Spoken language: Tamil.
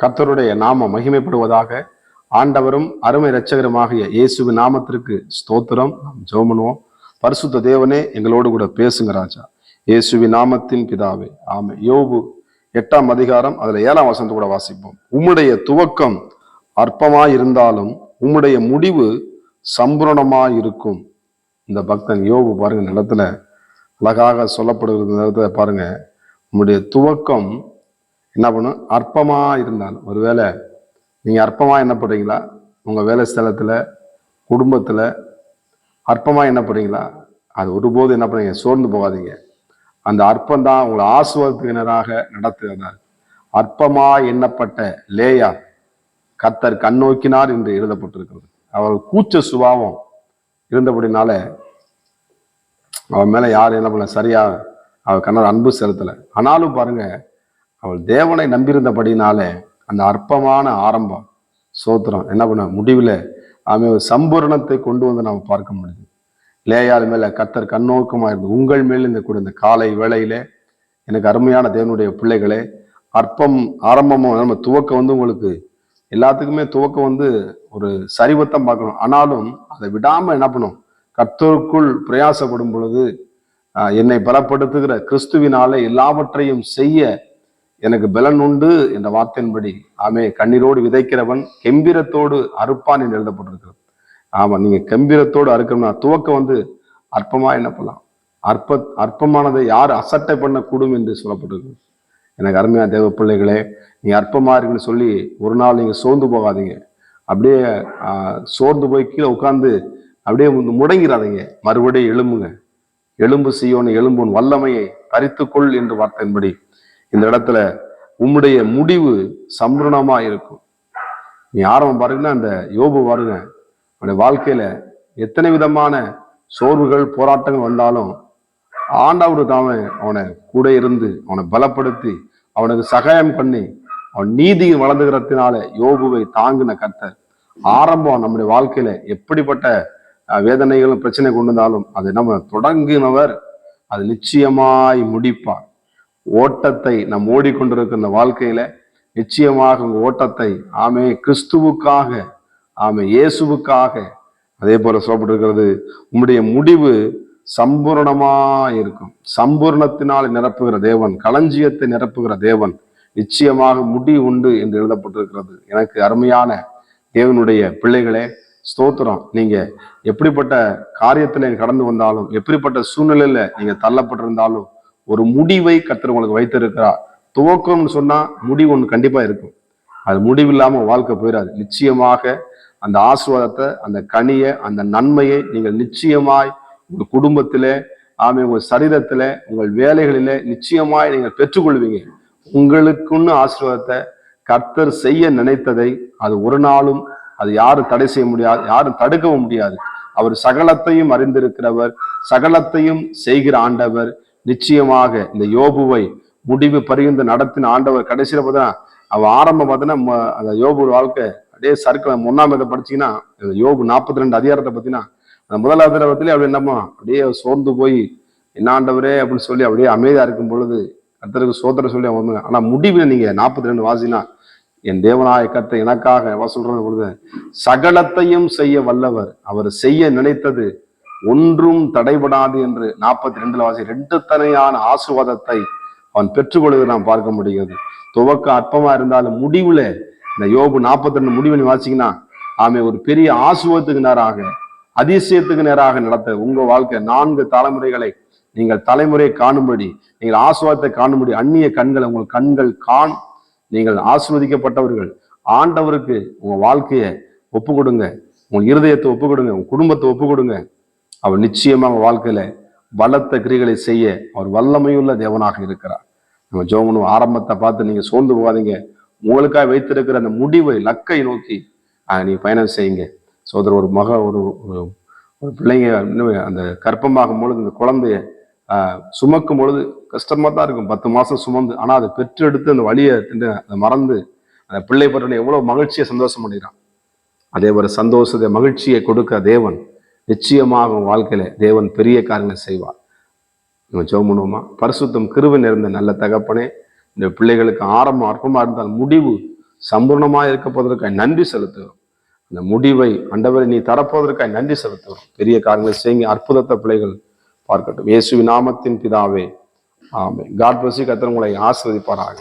கர்த்தருடைய நாமம் மகிமைப்படுவதாக ஆண்டவரும் அருமை இரட்சகருமாகிய இயேசுவி நாமத்திற்கு ஸ்தோத்திரம். நாம் ஜோமனுவோம் பரிசுத்த தேவனே எங்களோடு கூட பேசுங்க ராஜா. இயேசுவி நாமத்தின் பிதாவே ஆமை யோபு எட்டாம் அதிகாரம் அதுல ஏழாம் வசனத்தை கூட வாசிப்போம். உம்முடைய துவக்கம் அற்பமாயிருந்தாலும் உம்முடைய முடிவு சம்பூரணமாய் இருக்கும் இந்த பக்தன் யோபு பாருங்க நிலத்துல அழகாக சொல்லப்படுகிறது. நேரத்துல பாருங்க உம்முடைய துவக்கம் என்ன பண்ணும்? அற்பமாக இருந்தாலும். ஒருவேளை நீங்கள் அற்பமாக என்ன பண்ணுறீங்களா உங்கள் வேலை ஸ்தலத்தில் குடும்பத்தில் அற்பமாக என்ன பண்ணுறீங்களா அது ஒருபோது என்ன பண்ணுறீங்க சோர்ந்து போகாதீங்க. அந்த அற்பம் தான் உங்களை ஆசுவத்தினராக நடத்துகிறார் அற்பமா எண்ணப்பட்ட லேயா கத்தர் கண்ணோக்கினார் என்று எழுதப்பட்டிருக்கிறது. அவள் கூச்ச சுபாவம் இருந்தபடினால அவன் மேல யார் என்ன பண்ண சரியா அவள் கண்ணர் அன்பு செலுத்தலை. ஆனாலும் பாருங்க அவள் தேவனை நம்பியிருந்தபடினாலே அந்த அற்பமான ஆரம்பம் சோத்திரம் என்ன பண்ண முடிவில் அவன் ஒரு சம்பூரணத்தை கொண்டு வந்து நாம் பார்க்க முடியுது. லேயால் மேலே கத்தர் கண்ணோக்கமாக இருந்து உங்கள் மேல் இந்த கூட இந்த காலை வேளையிலே எனக்கு அருமையான தேவனுடைய பிள்ளைகளே அற்பம் ஆரம்பமும் நம்ம துவக்கம் வந்து உங்களுக்கு எல்லாத்துக்குமே துவக்கம் வந்து ஒரு சரிவத்தம் பார்க்கணும். ஆனாலும் அதை விடாமல் என்ன பண்ணும்? கர்த்தருக்குள் பிரயாசப்படும் பொழுது என்னை பலப்படுத்துகிற கிறிஸ்துவினாலே எல்லாவற்றையும் செய்ய எனக்கு பலன் உண்டு என்ற வார்த்தையின்படி ஆமே கண்ணீரோடு விதைக்கிறவன் கம்பீரத்தோடு அறுப்பான் என்று எழுதப்பட்டிருக்கிறது. ஆமா நீங்க கம்பீரத்தோடு அறுக்கணும்னா துவக்கம் வந்து அற்பமா என்ன பண்ணலாம்? அற்ப அற்பமானதை யார் அசட்டை பண்ணக்கூடும் என்று சொல்லப்பட்டிருக்கு எனக்கு அருமையா தேவ பிள்ளைகளே நீ அற்பமா இருக்குன்னு சொல்லி ஒரு நாள் நீங்க சோர்ந்து போகாதீங்க. அப்படியே ஆஹ், சோர்ந்து போய் கீழே உட்காந்து அப்படியே முடங்கிறாதீங்க முடங்கிடாதீங்க மறுபடியும் எழும்புங்க. எலும்பு செய்யோன்னு எலும்புன் வல்லமையை பறித்துக்கொள் என்று வார்த்தையின்படி இந்த இடத்துல உம்முடைய முடிவு சம்பூர்ணமா இருக்கும். நீ ஆரம்பம் பாருங்கன்னா அந்த யோபு பாருங்க. அவனுடைய வாழ்க்கையில எத்தனை விதமான சோர்வுகள் போராட்டங்கள் வந்தாலும் ஆண்டவரு தாமே அவனை கூட இருந்து அவனை பலப்படுத்தி அவனுக்கு சகாயம் பண்ணி அவன் நீதி வளர்ந்துகிறதுனால யோபுவை தாங்கின கர்த்தர். ஆரம்பம் நம்முடைய வாழ்க்கையில எப்படிப்பட்ட வேதனைகளும் பிரச்சனை கொண்டு வந்தாலும் அதை நம்ம தொடங்கினவர் அது நிச்சயமாய் முடிப்பார். ஓட்டத்தை நாம் ஓடிக்கொண்டிருக்கின்ற இந்த வாழ்க்கையில நிச்சயமாக உங்க ஓட்டத்தை ஆமே கிறிஸ்துவுக்காக ஆமே இயேசுவுக்காக அதே போல சொல்லப்பட்டிருக்கிறது உம்முடைய முடிவு சம்பூர்ணமா இருக்கும். சம்பூர்ணத்தினால் நிரப்புகிற தேவன் களஞ்சியத்தை நிரப்புகிற தேவன் நிச்சயமாக முடி உண்டு என்று எழுதப்பட்டிருக்கிறது. எனக்கு அருமையான தேவனுடைய பிள்ளைகளே ஸ்தோத்திரம். நீங்க எப்படிப்பட்ட காரியத்துல கடந்து வந்தாலும் எப்படிப்பட்ட சூழ்நிலையில நீங்க தள்ளப்பட்டிருந்தாலும் ஒரு முடிவை கர்த்தர் உங்களுக்கு வைத்திருக்கிறார். துவக்கம்னு சொன்னா முடிவு ஒன்று கண்டிப்பா இருக்கும். அது முடிவில்லாம வாழ்க்கை போயிடாது. நிச்சயமாக அந்த ஆசுவாதத்தை அந்த கனியை அந்த நன்மையை நீங்கள் நிச்சயமாய் உங்கள் குடும்பத்திலே ஆமை உங்கள் சரீரத்துல உங்கள் வேலைகளில நிச்சயமாய் நீங்கள் பெற்றுக்கொள்வீங்க. உங்களுக்குன்னு ஆசீர்வாதத்தை கர்த்தர் செய்ய நினைத்ததை அது ஒரு நாளும் அது யாரும் தடை செய்ய முடியாது யாரும் தடுக்கவும் முடியாது. அவர் சகலத்தையும் அறிந்திருக்கிறவர் சகலத்தையும் செய்கிற ஆண்டவர் நிச்சயமாக இந்த யோபுவை முடிவு பரிந்து நடத்தின ஆண்டவர் கடைசியில பார்த்தா அவ ஆரம்பம் பார்த்தீங்கன்னா ம- அந்த யோபு வாழ்க்கை அப்படியே சர்க்கிள் ஒன்னாம் இதை படிச்சீங்கன்னா இந்த யோபு நாற்பத்தி ரெண்டு அதிகாரத்தை பார்த்தீங்கன்னா அந்த முதல் அதிகாரத்திலே அப்படி என்னமா அப்படியே சோர்ந்து போய் என்ன ஆண்டவரே? அப்படின்னு சொல்லி அப்படியே அமைதியா இருக்கும் பொழுது அடுத்தருக்கு சோதனை சொல்லி அவன் வந்து- ஆனா முடிவில் நீங்க நாற்பத்தி ரெண்டு வாசினா என் தேவனாய கத்தை எனக்காக அவ சொல்றது பொழுது சகலத்தையும் செய்ய வல்லவர். அவர் செய்ய நினைத்தது ஒன்றும் தடைபடாது என்று நாற்பத்தி ரெண்டுல வாசி ரெண்டு தனையான ஆசுவாதத்தை அவன் பெற்றுக்கொள்வதை நாம் பார்க்க முடிகிறது. துவக்க அற்பமா இருந்தாலும் முடிவுல இந்த யோபு நாற்பத்தி ரெண்டு முடிவு நீ வாசிங்கன்னா ஆமை ஒரு பெரிய ஆசுவத்துக்கு நேராக அதிசயத்துக்கு நேராக நடத்த உங்க வாழ்க்கை நான்கு தலைமுறைகளை நீங்கள் தலைமுறையை காணும்படி நீங்கள் ஆசுவாதத்தை காணும்படி அந்நிய கண்களை உங்கள் கண்கள் காண் நீங்கள் ஆசிர்வதிக்கப்பட்டவர்கள் ஆண்டவருக்கு உங்க வாழ்க்கையை ஒப்பு கொடுங்க உங்கள் இருதயத்தை ஒப்பு கொடுங்க உங்க குடும்பத்தை ஒப்பு கொடுங்க அவர் நிச்சயமாக வாழ்க்கையில பலத்த கிரிகளை செய்ய அவர் வல்லமையுள்ள தேவனாக இருக்கிறார். நம்ம ஜோமனும் ஆரம்பத்தை பார்த்து நீங்க சோர்ந்து போகாதீங்க. உங்களுக்காக வைத்திருக்கிற அந்த முடிவை லக்கை நோக்கி நீ பயணம் செய்யுங்க. சோதரர் ஒரு மக ஒரு ஒரு- பிள்ளைங்க இன்னும் அந்த கர்ப்பமாகும் பொழுது இந்த குழந்தைய சுமக்கும் பொழுது கஷ்டமா தான் இருக்கும். பத்து மாசம் சுமந்து ஆனா அதை பெற்றெடுத்து அந்த வழியை திண்டு அதை மறந்து அந்த பிள்ளை பற்றின எவ்வளவு மகிழ்ச்சியை சந்தோஷம் பண்ணிடுறான் அதே போல சந்தோஷத்தை மகிழ்ச்சியை கொடுக்க தேவன் நிச்சயமாக உன் வாழ்க்கையில தேவன் பெரிய காரியங்களை செய்வார். நம்ம ஜெபம் பண்ணுவோமா? பரிசுத்தம் கிருபை நிறைந்த நல்ல தகப்பனே இந்த பிள்ளைகளுக்கு ஆரம்பம் அற்பமாக இருந்தால் முடிவு சம்பூர்ணமாக இருக்கப்போவதற்காக நன்றி செலுத்துகிறோம். அந்த முடிவை அண்டவரை நீ தரப்போவதற்காக நன்றி செலுத்துகிறோம். பெரிய காரியங்களை செய்யுங்க. அற்புதத்தை பிள்ளைகள் பார்க்கட்டும். இயேசு நாமத்தின் பிதாவே ஆமை காட் பிளஸ் கத்தர் உங்களை ஆசிர்வதிப்பாராக.